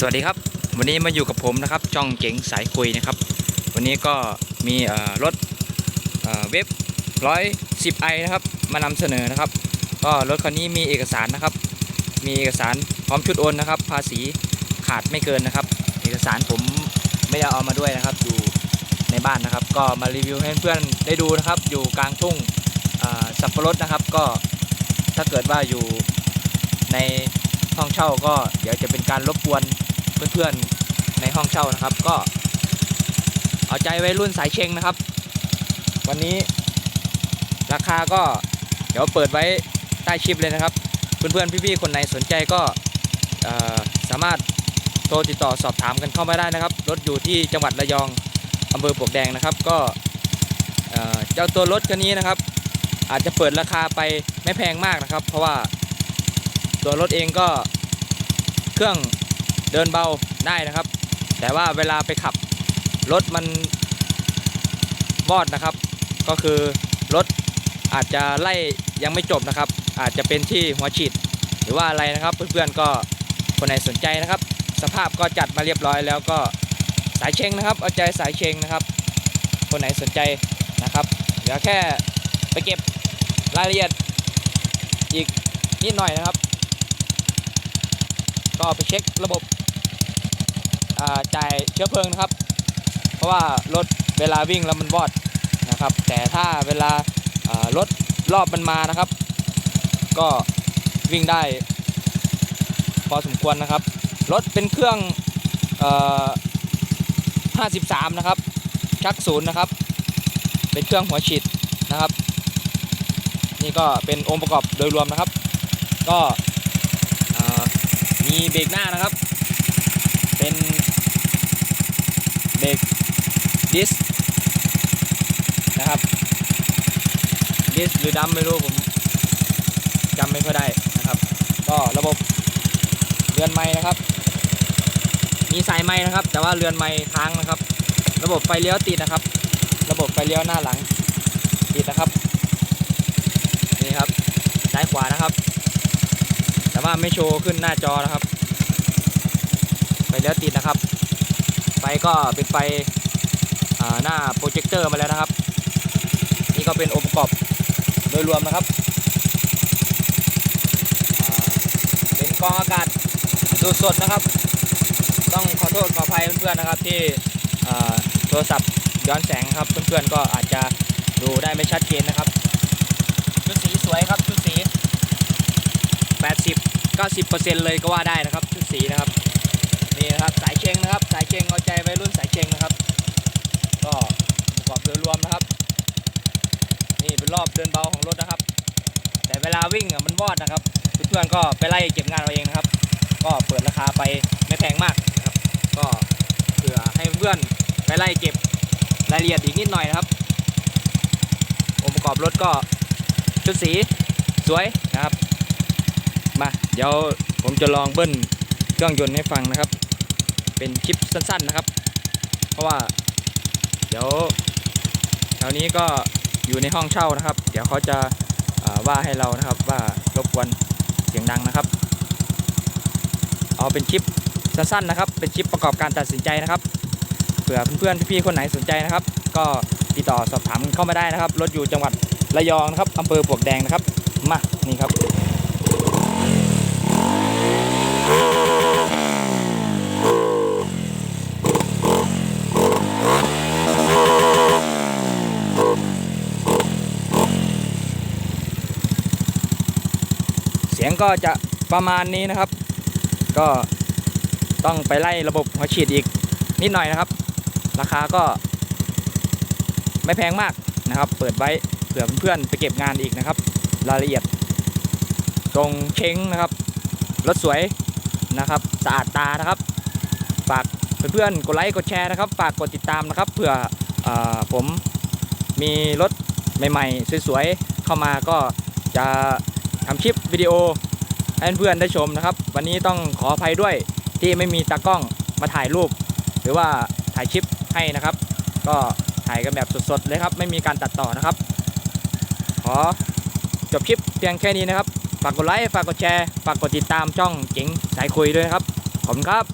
สวัสดีครับ วันนี้มาอยู่กับผมนะครับจ้องเจ๋งสายคุยนะครับ วันนี้ก็มีรถเว็บร้อยสิบไอนะครับ มานำเสนอนะครับ ก็รถคันนี้มีเอกสารนะครับ มีเอกสารพร้อมชุดโอนนะครับ ภาษีขาดไม่เกินนะครับ เอกสารผมไม่ได้เอามาด้วยนะครับ อยู่ในบ้านนะครับ ก็มารีวิวให้เพื่อนได้ดูนะครับ อยู่กลางทุ่งสับปะรดนะครับ ก็ถ้าเกิดว่าอยู่ในห้องเช่าก็เดี๋ยวจะเป็นการรบกวน เพื่อนๆในห้องเช่านะครับ ก็ เอาใจวัยรุ่นสายเชงนะครับ วันนี้ราคาก็เดี๋ยวเปิดไว้ใต้คลิปเลยนะครับ เพื่อนๆพี่ๆคนไหนสนใจก็สามารถโทรติดต่อสอบถามกันเข้ามาได้นะครับ รถอยู่ที่จังหวัดระยองอำเภอปวกแดงนะครับ ก็เจ้าตัวรถคันนี้นะครับ อาจจะเปิดราคาไปไม่แพงมากนะครับ เพราะว่าตัวรถเองก็เครื่อง เดินเบาได้นะครับ แต่ว่าเวลาไปขับรถมันวอดนะครับ ก็คือรถอาจจะไล่ยังไม่จบนะครับ อาจจะเป็นที่หัวฉีดหรือว่าอะไรนะครับ เพื่อนๆก็คนไหนสนใจนะครับ สภาพก็จัดมาเรียบร้อยแล้วก็สายเชงนะครับ เอาใจสายเชงนะครับ คนไหนสนใจนะครับเดี๋ยวแค่ไปเก็บรายละเอียดอีกนิดหน่อยนะครับ ก็ไปเช็คระบบจ่ายเชื้อเพลิงนะครับ เพราะว่ารถเวลาวิ่งแล้วมันวอดนะครับ แต่ถ้าเวลารถรอบมันมานะครับ ก็วิ่งได้ พอสมควรนะครับ รถเป็นเครื่อง53 นะครับ ชักศูนย์นะครับ เป็นเครื่องหัวฉีดนะครับ นี่ก็เป็นองค์ประกอบโดยรวมนะครับ ก็ มีเบรกหน้านะครับ เป็นเบรกดิสนะครับดิสหรือดัมไม่รู้ผมจำไม่ค่อยได้นะครับ ก็ระบบเรือนไม้นะครับ มีสายไม้นะครับ แต่ว่าเรือนไม้ค้างนะครับ ระบบไฟเลี้ยวติดนะครับ ระบบไฟเลี้ยวหน้าหลังติดนะครับนี่ครับซ้ายขวานะครับ แต่ว่าไม่โชว์ขึ้นหน้าจอนะครับ ไฟเลี้ยวติดนะครับ ไฟก็เป็นไฟหน้าโปรเจคเตอร์มาแล้วนะครับ นี่ก็เป็นองค์ประกอบโดยรวมนะครับ เป็นกองอากาศดูดสดนะครับ ต้องขอโทษขออภัยเพื่อนๆนะครับที่โทรศัพท์ย้อนแสงครับ เพื่อนๆก็อาจจะดูได้ไม่ชัดเจนนะครับ ชุดสีสวยครับชุดสี 80 90 เลยก็ว่าได้นะครับชุดสีนะครับนี่นะครับสายเชงนะครับ สายเชงเอาใจวัยรุ่นสายเชงนะครับ ก็ประกอบโดยรวมนะครับ นี่เป็นรอบเดินเบาของรถนะครับ แต่เวลาวิ่งอะมันวอดนะครับเพื่อนก็ไปไล่เก็บงานเอาเองนะครับ ก็เปิดราคาไปไม่แพงมากนะครับ ก็เผื่อให้เพื่อนไปไล่เก็บรายละเอียดอีกนิดหน่อยนะครับองค์ประกอบรถก็ชุดสีสวยนะครับ มาเดี๋ยวผมจะลองเบิ้ลเครื่องยนต์ให้ฟังนะครับ เป็นคลิปสั้นๆนะครับ เพราะว่า เดี๋ยวแถวนี้ก็อยู่ในห้องเช่านะครับ เดี๋ยวเขาจะาว่าให้เรานะครับว่ารบกวนเสียงดังนะครับ เอาเป็นคลิปสั้นๆนะครับ เป็นคลิปประกอบการตัดสินใจนะครับเผื่อเพื่อนๆพี่ๆคนไหนสนใจนะครับ ก็ติดต่อสอบถามเข้ามาได้นะครับรถอยู่จังหวัดระยองนะครับอำเภอปวกแดงนะครับมานี่ครับ ยงก็จะประมาณนี้นะครับ ก็ต้องไปไล่ระบบหัวฉีดอีกนิดหน่อยนะครับ ราคาก็ ไม่แพงมากนะครับ เปิดไว้เผื่อเพื่อนๆไปเก็บงานอีกนะครับ รายละเอียด ตรงเช้งนะครับรถสวยนะครับสะอาดตานะครับ ฝากเพื่อนๆกดไลค์กดแชร์นะครับ ฝากกดติดตามนะครับเผื่อเออผมมีรถใหม่ๆ สวยๆ เข้ามาก็จะ ทำคลิปวิดีโอให้เพื่อนได้ชมนะครับ วันนี้ต้องขออภัยด้วยที่ไม่มีตากล้องมาถ่ายรูป หรือว่าถ่ายคลิปให้นะครับ ก็ถ่ายกันแบบสดๆเลยครับ ไม่มีการตัดต่อนะครับ ขอจบคลิปเพียงแค่นี้นะครับ ฝากกดไลค์ ฝากกดแชร์ ฝากกดติดตามช่องเจ๋งสายคุยด้วยนะครับ ขอบคุณครับ